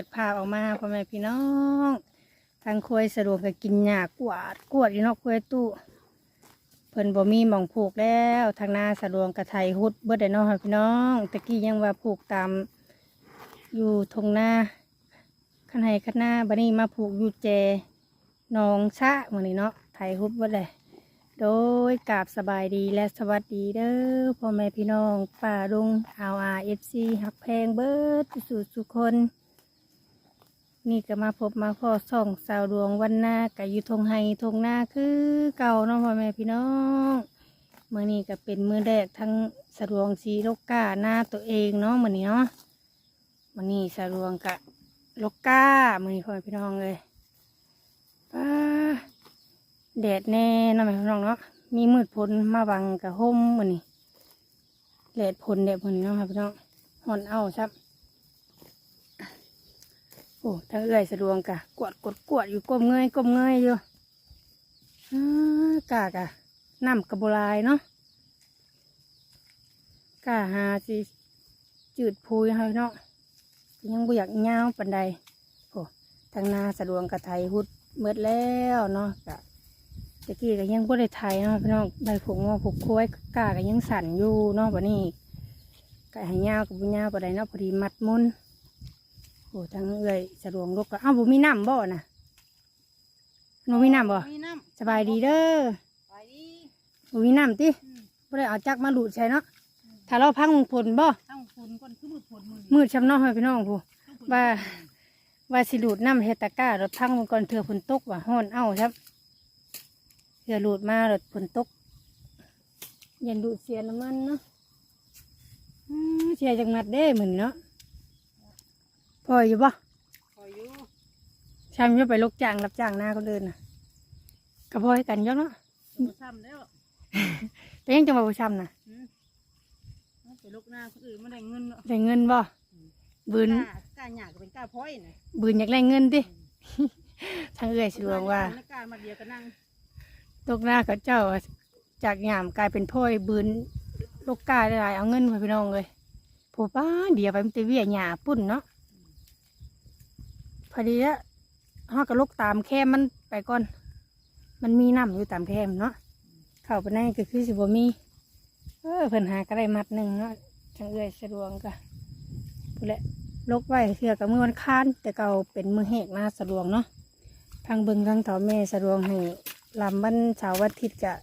ปิดภาพออกมาพ่อแม่พี่น้องทางควยสะดวกก็กินหญ้ากวาดกวดอยู่นอกควยตู้เพิ่นบ่มีหมองผูกแล้ว ทางนาสะดวกกระไทยฮุดเบิดได้นาะค่ะพี่น้องตะกี้ยังว่าผูกตามอยู่ทงนาขันไห้ขันหน้าบัดนี้มาผูกอยู่แจนองชะหมือนี้เนาะไทยฮุดเบิดเลยโดยกราบสบายดีและสวัสดีเด้อพ่อแม่พี่น้องป่าลุงอาวอาเอฟซีหักแพงเบิร์ดสุดสุคน นี่ก็มาพบมาพ่อส่องสาวดวงวันหน้ากับอยู่ทงไฮทงหน้าคือเก่าเนาะพ่อแม่พี่น้องเมื่อนี้ก็เป็นมือแรกทั้งสะดวงสีโลกกาหน้าตัวเองเนาะมื่อนี้เนาะมื่อนี้สะดวงกะโลกกามื่อนี้พ่อแม่พี่น้องเลยป้าแดดแน่เนาะแม่พี่น้องเนาะมีมืดพ้นมาบังกับห่มมื่อนี่แดดพ้นแดดพ้นเนาะพี่น้องหอนเอาครับ โอ้ทั้งเอื้อยสะดวงกะกวดกดกวดอยู่ก้มเงยก้มเงยอยู่อ้ากากะน้ำกระโบลายเนาะกาหาสิจืดพูยให้เนาะยังบ่อยากยาปันใดโอ้ทางนาสะดวงกะไทยหุดเมิดแล้วเนาะกะตะกี้ก็ยังบ่ได้ไทยเนาะพี่น้องใบผงว่าผูกคุ้ยกาก็ยังสั่นอยู่เนาะบัดนี้ก็ให้ยาวกับบุญยาวบ่ได้เนาะพอดีมัดมุน โอ้ทั้งเอ้อยสะดวงลูกก็อ้าวบ่มีน้ำบ่น่ะบ่มีน้ำบ่มีน้สบายดีเด้อำไปดีบ่มีน้ำติอืมบ่ได้เอาจักมาหลุดใช่เนาะถ้าเราพังผลบ่ตั้งฝนก่อนคือมืดฝนมือมืดช้ำเนาะให้พี่น้องผู้ว่าว่าสิหลุดน้ำเฮดตะกร้ารถพังมันก่อนเถื่อฝนตกว่ะฮ้อนเอ้าครับเถื่อหลุดมารถฝนตกยันดูดเสียน้ำมันเนาะอืมเสียจังหวัดเด้เหมือนเนาะ พออยู่ปะคอยอยู่ชามจะไปลกจ้างรับจ้างหน้าเขาเดินน่ะกระพอยกันยกเนาะบ่ซ้ำแล้วแต่ยังจะมาประชำน่ะอืมเอาไปลูกหน้าคนอื่นไม่ได้เงินเนาะได้เงินบ่บืนกล้ากล้าหยาก็เป็นกล้าพ้อยน่ะบืนอยากได้เงินดิทางเอื้อยสะดวกว่าไม่กล้ามาเดียวก็นั่งตกหน้ากับเจ้า จากหยามกลายเป็นพ่อยบืนลูกกาได้หลายเอาเงินไปพี่น้องเลยผู้ป้าเดี๋ยวไปมันจะเวียหยาปุ่นเนาะพ อดีละห้ากับลูกตามแคมมันไปก่อน มันมีน้ำอยู่ตามแคมเนาะเข้าไปในก็คือสิบมีเออเพิ่นหาก็ได้มัดหนึ่งเนาะจังเอื้อยสะดวกก็พูดแหละลกไว้เทื่อกับมือวันค้าน แต่เก่าเป็นมือเหกนะสะดวกเนาะทางเบิงทางเถาแม่สะดวกให้ลำวันเสาร์วันอาทิตย์กะ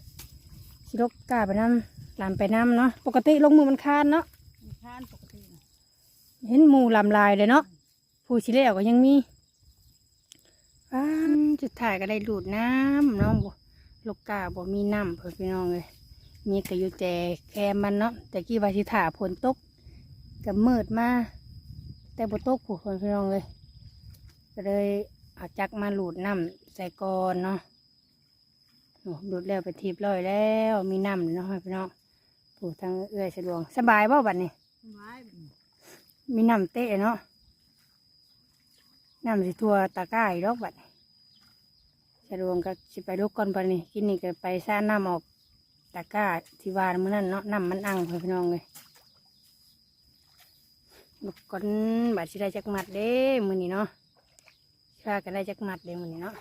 สิลกกาไปน้ำลำไปน้ำเนาะปกติลงมือมันค้านเนาะมีทานปกติน่ะเห็นหมูลำลายเลยเนาะผู้ชิเล่ก็ยังมีอ้าน จุดถ่ายก็ได้ดูดน้ำเนาะบ่ลูกกาบ่มีน้ำเพื่อนพี่น้องเลยมีกระยุแจแคมมันเนาะแต่กี้ว่าสิถ่าฝนตกก็มืดมาแต่บ่ตกผู้คนพี่น้องเลยก็เลยเอาจักมาหลูดน้ำใส่ก่อนเนาะโอ้ดูดแล้วไปทีบร้อยแล้วมีน้ำเนาะพี่น้องผู้ทางเอื้อยสะดวกสบายบ่บัดนี้ไม้มีน้ำเตะเนาะน้ำสิทัวตะกร้าอีกรอบบัดนี้ สะดวกก็สิไปลูกก่อนบัดนี้กินนี่ก็ไปซ่าน้ำออกตะกร้าที่วานมื่อนั้นเนาะน้ำมันอังพี่น้องเลยลูกก่อนบัดสิได้จักหมัดเด้มือนี้เนาะชาก็ได้จักหมัดเด้มือนี้เนาะ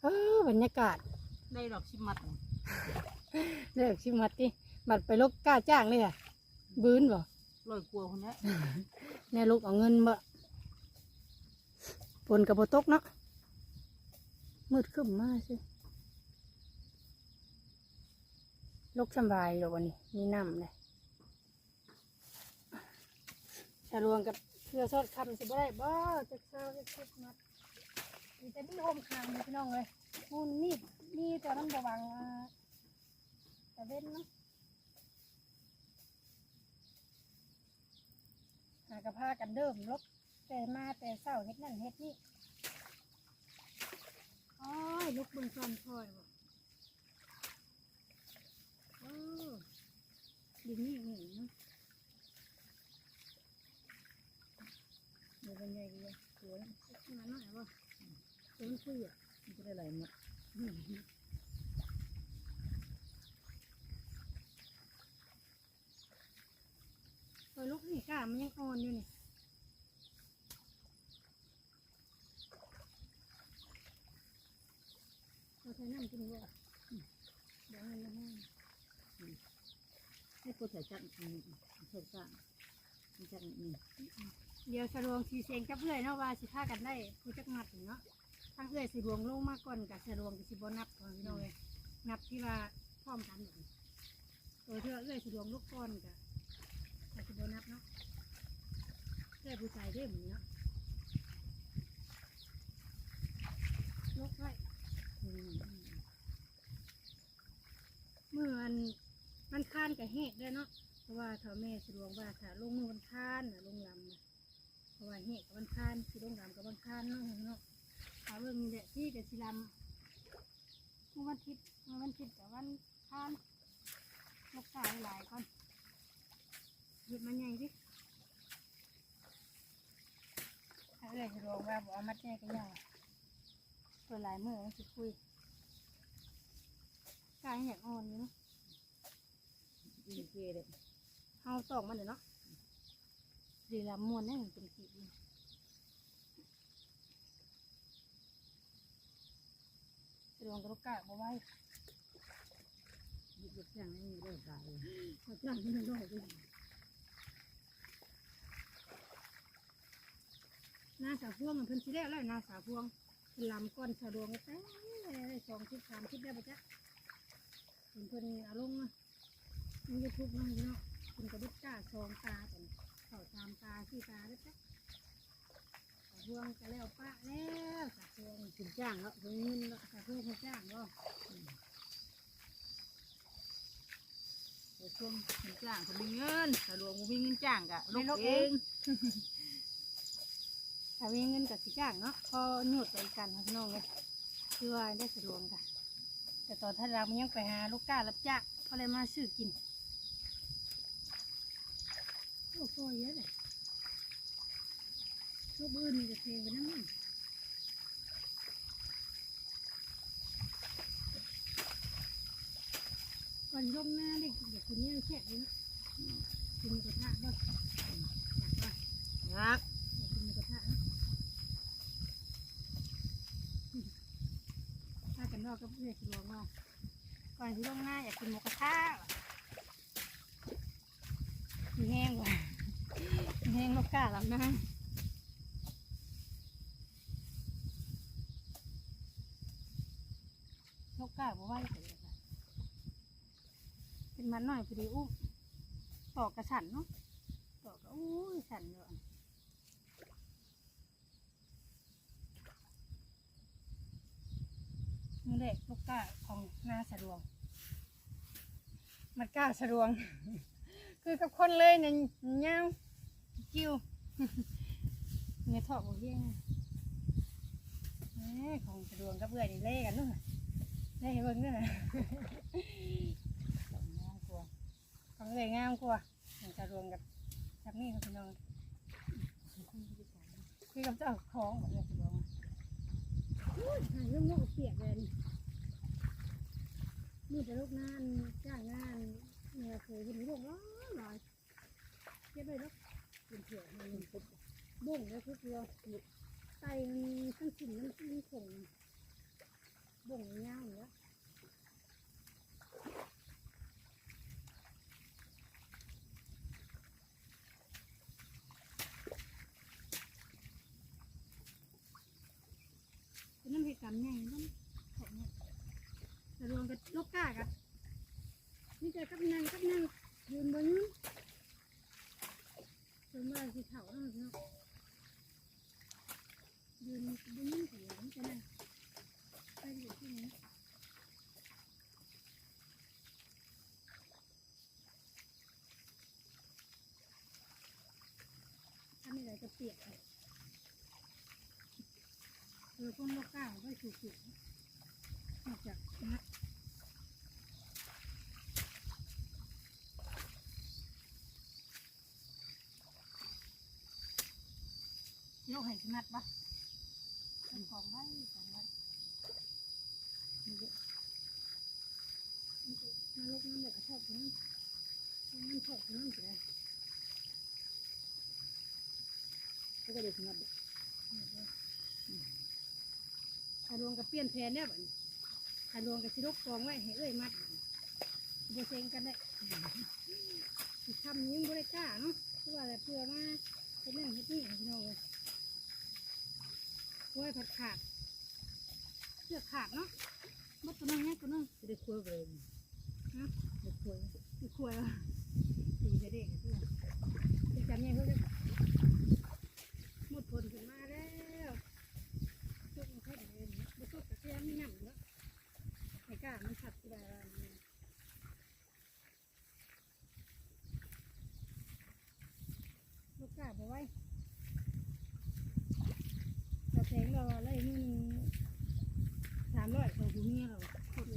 เออบรรยากาศได้ดอกชิมัดน่ะเลิกชิมมัดดิบัดไปลูกกล้าจ้างเลยอะบืนบ่ลอยกลัวคนนี้แน่ลูกเอาเงินบ่ฝนกับบตกเนาะ มืดขึ้นมากสิลูกสบายหรอกวันนี้ มีน้ำเลยชาลวงกับเพื่อซอดคำสิบ่ได้บ่จะเช้าจะคิดมัดมีแต่นี่โฮมคางนี่พี่น้องเลยมูนนี่นี่ตัวนั้นระวังอ่าแต่เว้นเนาะหากระพากันเดิมลกแต่มาแต่เศร้าเฮ็ดนั่นเฮ็ดนี่ อ้ยลุกเบึงซ้อนคอยบ่โอ้ดินนี่นี่เนาะดี๋ยวเป็นไงดีอะสวยมาหน่อยบ่ตัวมันคุยอะมันจะได้ไหลมดเออลูกนี่ก้ามันยังอ่อนอยู่นี่ เอาใช้น้ำกินบ่เดี๋ยวมันแห้งให้กูใส่จักอืมใส่จักจักนี่เดี๋ยวสะดวงสีเสียงกับเอื้อยเนาะว่าสิพากันได้ผู้จักมัดเนาะทาเอื้อยสิรวงลงมาก่อนกับสะดวงกับสิบนับก่อนพี่น้องเลยนับที่ว่าพร้อมกันแบบนี้ตัวที่ว่าเอื้อยสิรวงลูกก่อนกับกับสิบนับเนาะเอื้อยผู้ชายเด้อหมือนเนาะลกไว้ เมื่อมันมันค้านกับเห็ดด้เนาะเพราะว่าเท่าแม่สะดวงว่าถ้าลงมือมันค้านนะลงลำนะเพราะว่าเห็ดกับมันค้านสิลงลำกับมันค้านเนาะเนาะถ้าเบิ่งเด็ที่กับสิลำเมื่อวันทิตย์เมื่อวันทิตย์กับวันค้านรักษาหลายก่อนหยุดมันใหญ่ดิถ้าเอ้ยสะดวงว่าบอกเอามัดแน่ก็ยาก ตัวหลายมือมันสิคุยกายอยากอ่อนอยู่เนาะอีเกเลยเอาตอกมันเดี๋ยวเนาะดีละมวนนี่มันเป็นกีบนี่สะดวงกระกะมาไว้ยึดลูกจังนี่เลิกได้มาจ้างที่มันร้อยดิหน้าสาวพวงมันเพิ่นสิแล้วแล้วหน้าสาวพวงเป็น ลำก้อนสะดวงก็แต่ได้สองทิศสามทิศได้ปะจ๊ะเพิ่นเพิ่นอารมณ์มันยูทูบเนาะเนาะเพิ่นกระดุกกล้าสองตาเป็นเข้าตามตาที่ตาแล้จ้ะสาวพวงก็แล้วปะแล้วสาวพวงกินจ้างแล้วเงินแล้วสาวพวงเขาจ้างบ่ไอ้ช่วงกินจ้างเขามีเงินสะดวกมีเงินจ้างกะลูกเอง ถ้ามีเงินกับสิจ้างเนาะพอหยุดไปกันพี่น้องเลยคือว่าได้สะดวกค่ะแต่ตอนท่านรามยังไปหาลูกก้ารับจ้างก็เลยมาซื้อกินโอ้โหเยอะเลยลูกอื่นมีแต่เพลงไปนั่งนั่นก่อนยกหน้าได้เด็กคนนี้แค่เลยนะกินหมูกระทะบ้างอยากว่ารักอยากระทะนะอืม ถ้ากันนอกก็เพื่อสิลองเนาก่อนที่ลงหน้าอยากกินหมูกระทะมีแห้งว่ามีแห้งลูกกาหลับนะลูกกาบ่ไหวไปเลยค่ะเป็นมันหน่อยพอดีอุ้มตอกกระสันเนาะตอกก็อุ้ยสันเยอะ นี่แหละลูกก้าของนาสะดวง มันก้าสะดวง คือกับคนเลยเนี่ยยาวกิ้วเนี่ยถอดหัวเฮียงของสะดวงกับเบื่อยนี่เล่กันนู่นน่ะเล่ให้เบิ่งนู่นะงามกว่าของเบื่อยงามกว่าของสะดวงกับทับนี่ครับพี่น้องคือกับเจ้าของแบบนี้สะดวง หายเรื่องนกเปียกเลยนี่นี่จะลูกนานจ้างงานเนี่ยเคยเป็นลูกร้อยร้อยเก็บไปแล้วเป็นเถื่อนมันเป็นบุ้งแล้วทุกตัวไตมันทั้งสิ่งน้ำจิ้มผงบุ้งเงาเนี้ย เป็นน้ำเหตุการณ์ใหญ่ต้องของเนี่ยแต่รวมกับลูกก้ากับนี่แต่กับนางกับนางยืนบนนี้ส่วนมากที่เขาเนาะเนาะยืนบนนี้ถือมันจะนั่งไปอยู่ที่นี้ถ้าไม่ได้จะเปียกเลยเออพวกลู กก้าก็สูงๆนอกจากนะโยกให้ขนาดปะเป็นของไว้ของไว้นี่ก็มาลกน้ำแบบกชอบน้ำน้ำชอบน้ำเสียก็ได้สมัครถ้ารวมกับเปลี่ยนแผนเนี่ยแบบสะดวกกับสิลกกองไว้ให้เอ้ยมัดบ่เซ็งกันได้สิทำยิ่งบ่ได้กล้าเนาะเพราะว่าอะไรเพื่อมาเฮ็ดนั่นเฮ็ดนี่ให้พี่น้องเลยกล้วยผัดขาดเสื้อขาดเนาะมัดตัวนึงเนี่ยตัวนึงจะได้คุยเลยฮะได้คุยมีขวดอะตีไปเด็กเพื่อนจะจำยังเพื่อนหมดผลขึ้นมาแล้วจุกมันแค่เดินบุตรกระเทียมไม่หนำแล้วไอ้ก้ามันขัดกูได้แล้วลูกก้าบอกไว้เราแทงเราอะไรนี่สามร้อยของผู้เมียเราโคตร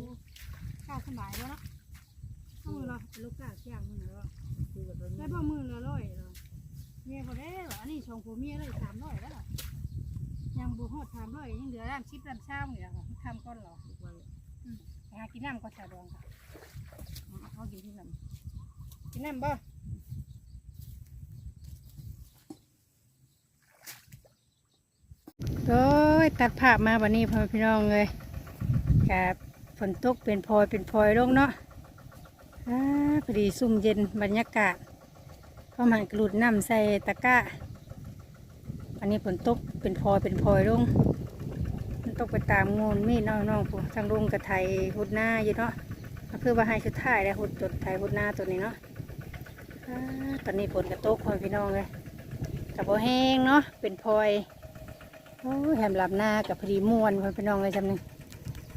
ข้าวส บายแล้วเนาะเอามือเราลูกกาเสียงมือเราคุยกับเราได้เนี่ยบ่มือละร้อยเหรอเมียพอได้เหรออันนี้ชงผัวเมียเลยสามร้อยแล้วเหรอยังบูฮอดสามร้อยยังเหลือร้านชิปร้านเช้าอยู่ค่ะทำก้อนเหรอคุยไว้ไปหากินน้ำก็สะดวกค่ะเอาเอากินที่น้ำกินน้ำบ่โอ้ยตัดภาพมาวันนี้พ่อแม่พี่น้องเลยกับ ฝนตกเป็นพลอยเป็นพลอยลงเนาะอพอดีซุ่มเย็นบรรยากาศข้ามันกรุดน้ำใส่ตะกร้า อันนี้ฝนตกเป็นพลอยเป็นพลอยลงมันตกไปตามงูมีดน้องน้องผู้ทางลุงกับไทยหุดหน้าอยู่เนาะก็คือว่าให้ชุดท้ายแล้วหุดจดไทยหุดหน้าตัวนี้เนาะอ่าตอนนี้ฝนกระตกพ่อพี่น้องเลยกับโบแห้งเนาะเป็นพลอยโอ้แหมหลับหน้ากับพอดีม่วนพ่อพี่น้องเลยจำนึง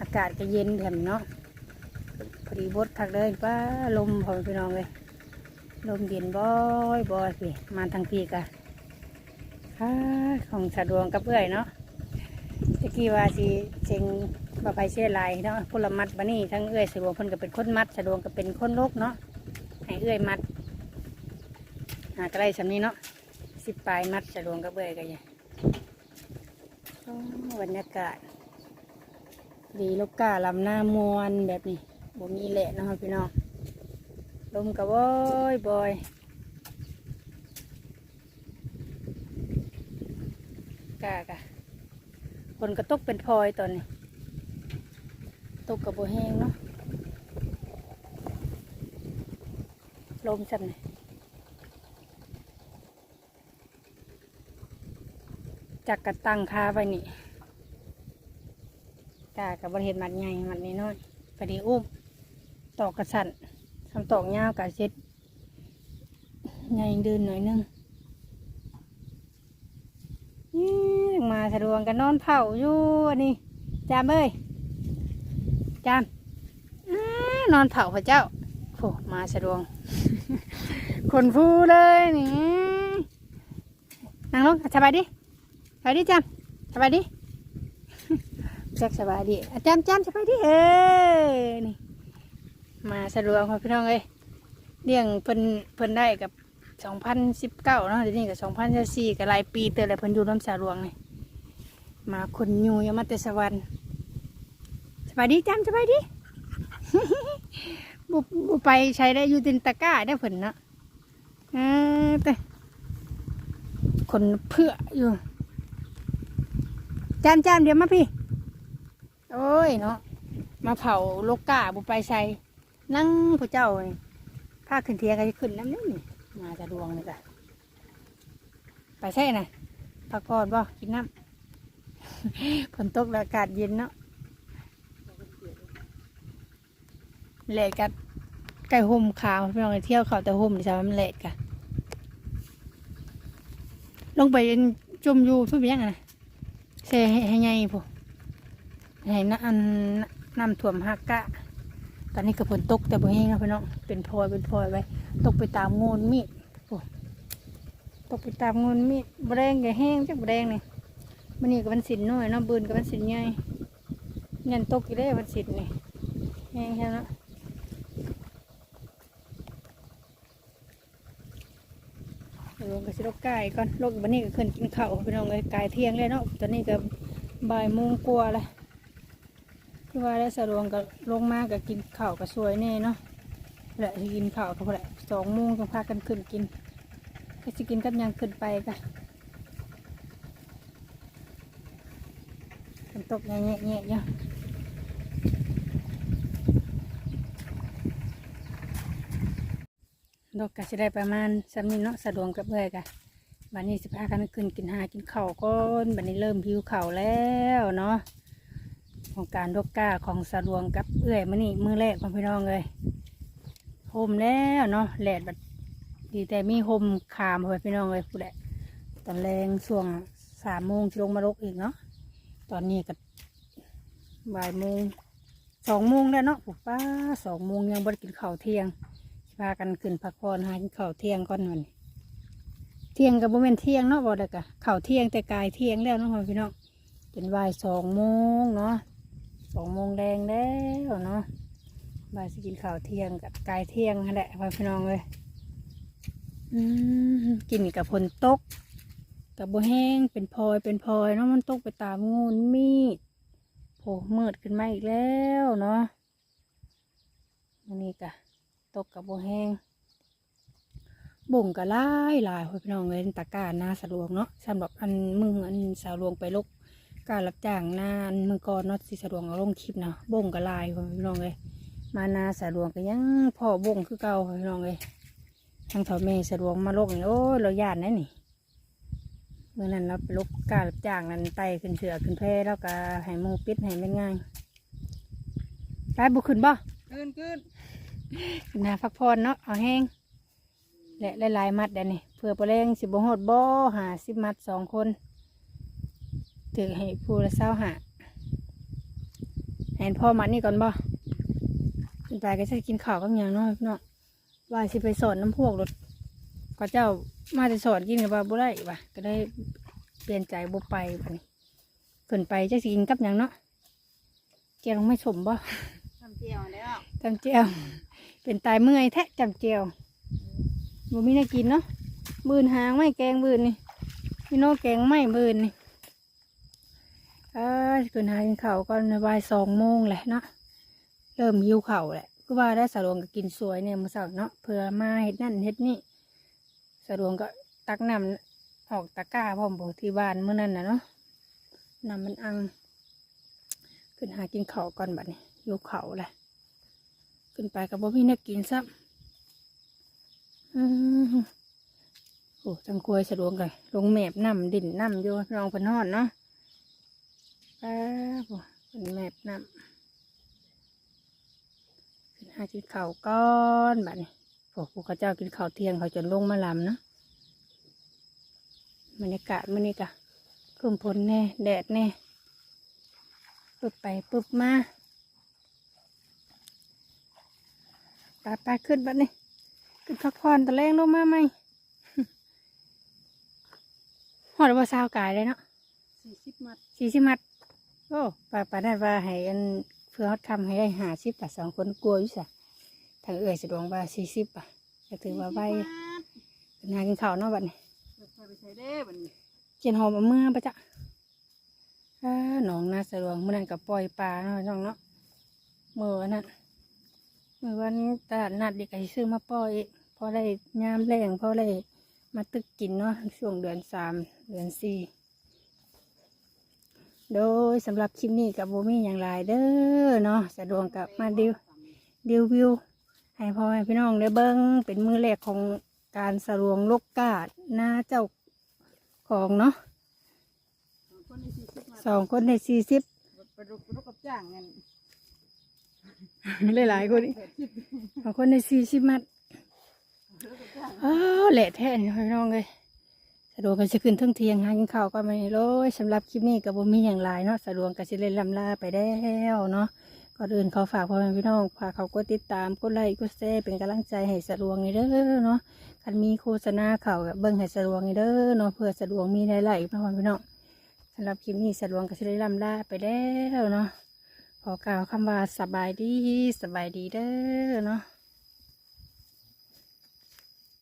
อากาศก็เย็นแถมเนาะพอดีบดทักเลยป้าลมพอพี่น้องเลยลมเย็นบ่อยบ่อยพี่มาทางพี่กะอ่าของสะดวงกับเพื่อยเนาะตะกี้ว่าสิเชงบาไปเสียลายเนาะพลมัดบานี่ทั้งเอื้อยสะดวงเพิ่นก็เป็นคนมัดสะดวงก็เป็นคนลกเนาะให้เอื้อยมัดหากระไรสำนี้เนาะสิบปลายมัดสะดวงกับเอื้อยกันยังบรรยากาศ ดีลูกกาลำหน้ามวนแบบนี้บ่มีแหละเนาะพี่น้องลมกระบอยบอยกากะฝนก็ตกเป็นพลอยตอนนี้ ตกกับโบแห้งเนาะลมจับนี่จักกระตังคาไปนี่ กากับบริเห็นมัดใหญ่มัดนี้น้อยพอดีอุ้มตอกกระสันทำตอกยาวกะเซ็ดใหญ่เดินหน่อยนึงนี่มาสะดวงกันนอนเผาอยู่อันนี้จามเอ้ยจามนอนเผาพระเจ้าโผมาสะดวงคนฟูเลยนี่นั่งลงสบายดิสบายดิจามสบายดิ จ็คสบายดี อาจารย์จำสบายดีเออนี่มาสะดวกพ่อพี่น้องเอ้ยเลี้ยงเพิ่นเพิ่นได้กับสองพันสิบเก้าเนาะเดี๋ยวนี้กับสองพันสี่กับหลายปีเตอเลยเพิ่นอยู่น้ำสาหลวงนี่มาคนยูยังมาแต่สวรรค์สบายดีจำสบายดีบุบไปใช้ได้อยู่ตินตะก้าได้อเพิ่นเนาะเออแต่คนเพื่ออยู่จามจามเดี๋ยวมาพี่ โอ้ยเนาะมาเผาโลกกาบุไปใส่นั่งผู้เจ้านี่ผ้าขึ้นเทียก็จะขึ้นน้ำนี่นี่มาจะดวงเลยจ้ะไปใช่น่ะพักผ่อนบ่กินน้ำฝนตกแล้วอากาศเย็นเนาะเละกัดไก่ห่มขาวพี่น้องไปเที่ยวเขาแต่ห่มดิฉันมันเละกันลงไปจมอยู่ทุกอย่างนะเซให้ให้ไงพวก ให้น้ำอันน้ำท่วมฮักกะ ตอนนี้ก็ฝนตกแต่บ่แห้งนะพี่น้อง เป็นพลอยเป็นพลอยไว้ ตกไปตามโงนมีดตกไปตามโงนมีดบแรงก็แห้งจักบแรงนี่มันนี่ก็มันสินน้อยเนาะบืนก็มันสินใหญ่ยันตกอยู่ได้มันสินนี่แห้งแค่นั้นลงกับสิลกไก่ก่อนลกบันนี้ก็ขึ้นกินข้าวพี่น้องเลยไก่เที่ยงเลยเนาะตอนนี้ก็บ่ายโมงกว่าเลย คือว่าได้สะดวกกับลงมากกับกินข้าวกับสวยแน่เนาะแหละกินข้าวกับแหละสองโมงต้องพากันขึ้นกิน ก็จะกินกันยังขึ้นไปกันฝนตกแง่แง่เนาะดอกกะจะได้ประมาณสามนี้เนาะสะดวกกับเบื่อกันวันนี้สิพากันขึ้นกินหากินข้าวก้นบันนี้เริ่มหิวข้าวแล้วเนาะ ของการดกกาของสะดวกกับเอื้อยมื้อนี้มื้อแรกของพี่น้องเลยโฮมแล้วเนาะแหลดบัดดีแต่มีโฮมขามไปพี่น้องเลยผู้แหละตอนแรงช่วงสามโมงจะลงมาลกอีกเนาะตอนนี้ก็บ่ายโมงสองโมงแล้วเนาะปุ๊ป้าสองโมงยังบดกินข้าวเที่ยงพากันขึ้นพักผ่อนหากินข้าวเที่ยงก่อนวันเที่ยงกับโมเมนเที่ยงเนาะบ่ได้กะข้าวเที่ยงแต่กายเที่ยงแล้วเนาะพี่น้องเป็นบ่ายสองโมงเนาะ สองโมงแดงแล้วเนาะบ่ายสกินข้าวเที่ยงกับกายเที่ยงนั่นแหละพี่น้องเลยอืมกินกับฝนตก กับโบแห้งเป็นพลอยเป็นพลอยเนาะมันตกไปตามงูนมีดโผล่มืดขึ้นมาอีกแล้วเนาะนนี้กะตกกับโบแห้งบ่งก็หลายลายพี่น้องเลยตะกร้าหน้าสะดวกเนาะสำหรับอันมึงอันสาวลวงไปลก การรับจ้างหน้าอันมือก่อนเนาะสิสะดวกเอาลงคลิปเนาะบ่งก็หลายพี่น้องเลยมาหนาสะดวกก็ยังพ่อบ่งคือเก่าพี่น้องเลยทางถอแม่สะดวกมาลกนี่โอ้ยเราญาตินะนี่เมื่อนั้นเราไปลกการรับจ้างนั้นไต่ขึ้นเสือขึ้นแพแล้วก็ให้หมูปิดให้เป็นง่ายไปบุขึ้นบ่ขึ้นขึ้นนาพักผ่อนเนาะเอาแห้งและหลายๆมัดเดี๋ยวนี้เพื่อประเรงสิบหดบ่อหาสิบมัดสองคน ถือให้ผู้ละเศร้าหาแหนพ่อมัดนี่ก่อนบ่ขึ้นไปก็จะกินข้าวกับหยังเนาะพี่เนาะว่าสิไปสอนน้ำพวกรถก็เจ้ามาจะสอนกินกับว่าบ่ได้ว่ะก็ได้เปลี่ยนใจบ่ไปบัดนี้ขึ้นไปจะสิกินกับหยังเนาะเกี่ยวลงไม่สมบ่ทำเจียวแล้วจำเจียว เป็นตายเมื่อยแทะจำเจียวบ่มีน่ากินเนาะบืนหางไม่แกงบืนนี่พี่โน่แกงไม่บืนนี่เอ้ยขึ้นหากินข้าวก่อนบ่ายสองโมงแหละเนาะเริ่มหิวข้าวแหละก็ว่าได้สะดวกก็กินสวยเนี่ยมือเช้าเนาะเพื่อมาเฮ็ดนั่นเฮ็ดนี่สะดวกก็ตักน้ำออกตะกร้าพร้อมบ่ที่บ้านเมื้อนั้นนะเนาะน้ำมันอัง ขึ้นหากินข้าวก่อนบัดนี้หิวข้าวแหละขึ้นไปกับบ่พี่นักกินซ้ำอื้อหือโอ้จังกวยสะดวกเลยลงแมบน้ำดินน้ำอยู่ลองเพิ่นอดเนาะ ป้าบ่เป็นแมบน้ำขึ้นหากินข้าวก้อนบัดนี้พวกพวกเขาเจ้ากินข้าวเที่ยงเขาจนลงมาลำเนาะบรรยากาศมื้อนี้กะครึ้มพลแน่ แดดแน่ปึ๊บไปปึ๊บมาตาตาขึ้นบัดนี้ขึ้นพักผ่อนตะแรงลงมาไหมหอดว่าสาวกายเลยเนาะสี่สิบมัดสี่สิบมัด โอ้ป่าป่าได้ว่าให้อันเพื่อฮอดคำให้ได้หาสิบป่ะสองคนกลัวอยู่สะทางเอ่ยสะดวกว่าสี่สิบป่ะก็ถือว่าไว้เป็นหากินข้าวเนาะบัดนี้ใส่ไปใส่เด้บัดนี้เจียนหอมเอามื่อปะจ๊ะอ่าหนองนาสะดวกเมื่อนั้นกับปล่อยปลาเนาะน้องเนาะเมื่อวันนั้นเมื่อวันตลาดนัดเด็กไอ้ซื้อมาปล่อยพอได้ยามแรงพอได้มาตึกกินเนาะช่วงเดือนสามเดือนสี่ โดยสำหรับคลิปนี้กับโบมี่อย่างไรเด้อเนาะสะดวกกับมาดิวดิววิวให้พ่อแม่พี่น้องได้เบิ้งเป็นมือแรกของการสรวงลกกาดหน้าเจ้าของเนาะคนในสี่สิบมัดสองคนในสี่สิบไปดูไปดูกับจ้างเงินหลายๆคนอีกบางคนในสี่สิบมัดอ้าวแหละแท้นี่พี่น้องเลย สะดวกกันจะขึ้นทั้งเทียงหากินข้าวก็ไม่เลยสำหรับคลิปนี้กับบ่มีอย่างไรเนาะสะดวกกันจะเล่นลำลาไปแล้วเนาะก่อนอื่นเขาฝากพ่อแม่พี่น้องฝากเขากดติดตามกดไลค์กดแชร์เป็นกำลังใจให้สะดวกนี่เด้อเนาะคันมีโฆษณาเข่ากับเบิ้งให้สะดวกนี่เด้อเนาะเพื่อสะดวกมีรายละเอียดพ่อแม่พี่น้องสำหรับคลิปนี้สะดวกกันจะเล่นลำลาไปแล้วเนาะขอกล่าวคำว่าสบายดีสบายดีเด้อเนาะ